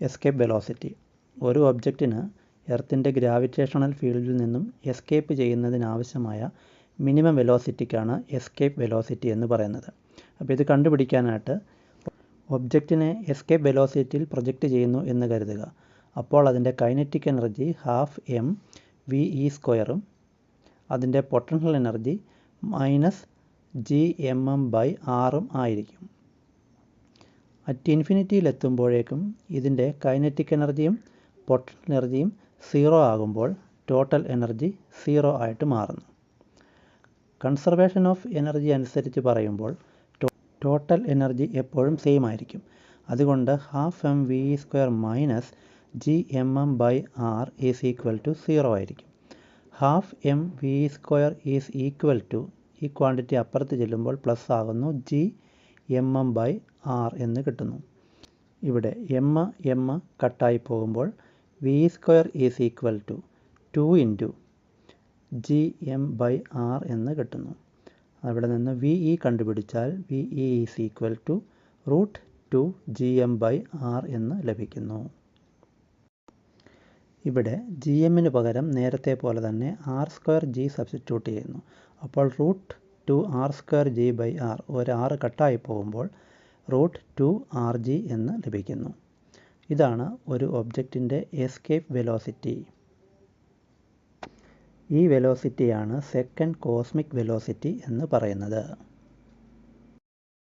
Escape velocity ഒരു ഒബ്ജക്റ്റിന് എർത്തിന്റെ gravitational ഫീൽഡിൽ നിന്നും എസ്കേപ്പ് ചെയ്യുന്നതിനാവശ്യമായ മിനിമം വെലോസിറ്റിക്കാണ് എസ്കേപ്പ് വെലോസിറ്റി എന്ന് പറയുന്നത്. അപ്പോൾ ഇത് കണ്ടുപിടിക്കാനായിട്ട് ഒബ്ജക്റ്റിനെ എസ്കേപ്പ് വെലോസിറ്റിയിൽ പ്രൊജക്റ്റ് ചെയ്യുന്നു എന്ന് കരുതുക. അപ്പോൾ അതിന്റെ kinetic energy half M V E സ്ക്വയറും അതിന്റെ potential energy minus G M M by ആറും ആയിരിക്കും. അറ്റ് ഇൻഫിനിറ്റിയിലെത്തുമ്പോഴേക്കും ഇതിന്റെ കൈനറ്റിക് എനർജിയും പൊട്ടൻഷ്യൽ എനർജിയും സീറോ ആകുമ്പോൾ ടോട്ടൽ എനർജി സീറോ ആയിട്ട് മാറുന്നു. കൺസർവേഷൻ ഓഫ് എനർജി അനുസരിച്ച് പറയുമ്പോൾ ടോട്ടൽ എനർജി എപ്പോഴും സെയിം ആയിരിക്കും. അതുകൊണ്ട് half M V square minus G M M by R is equal to zero ആയിരിക്കും. Half M V square is equal to ഈ ക്വാണ്ടിറ്റി അപ്പുറത്ത് ചെല്ലുമ്പോൾ പ്ലസ് ആകുന്നു G M M by R എന്ന് കിട്ടുന്നു. ഇവിടെ എം എം കട്ടായി പോകുമ്പോൾ V square is equal to two into G M by R എന്ന് കിട്ടുന്നു. അവിടെ നിന്ന് വി ഇ കണ്ടുപിടിച്ചാൽ V E is equal to root two G M by R എന്ന് ലഭിക്കുന്നു. ഇവിടെ ജി എമ്മിന് പകരം നേരത്തെ പോലെ തന്നെ ആർ സ്ക്വയർ ജി സബ്സ്റ്റിറ്റ്യൂട്ട് ചെയ്യുന്നു. അപ്പോൾ root two R square G by R ഒരു ആറ് കട്ടായി പോകുമ്പോൾ റൂട്ട് ടു ആർ ജി എന്ന് ലഭിക്കുന്നു. ഇതാണ് ഒരു ഒബ്ജക്റ്റിന്റെ എസ്കേപ്പ് വെലോസിറ്റി ഈ വെലോസിറ്റിയാണ് സെക്കൻഡ് കോസ്മിക് വെലോസിറ്റി എന്ന് പറയുന്നത്.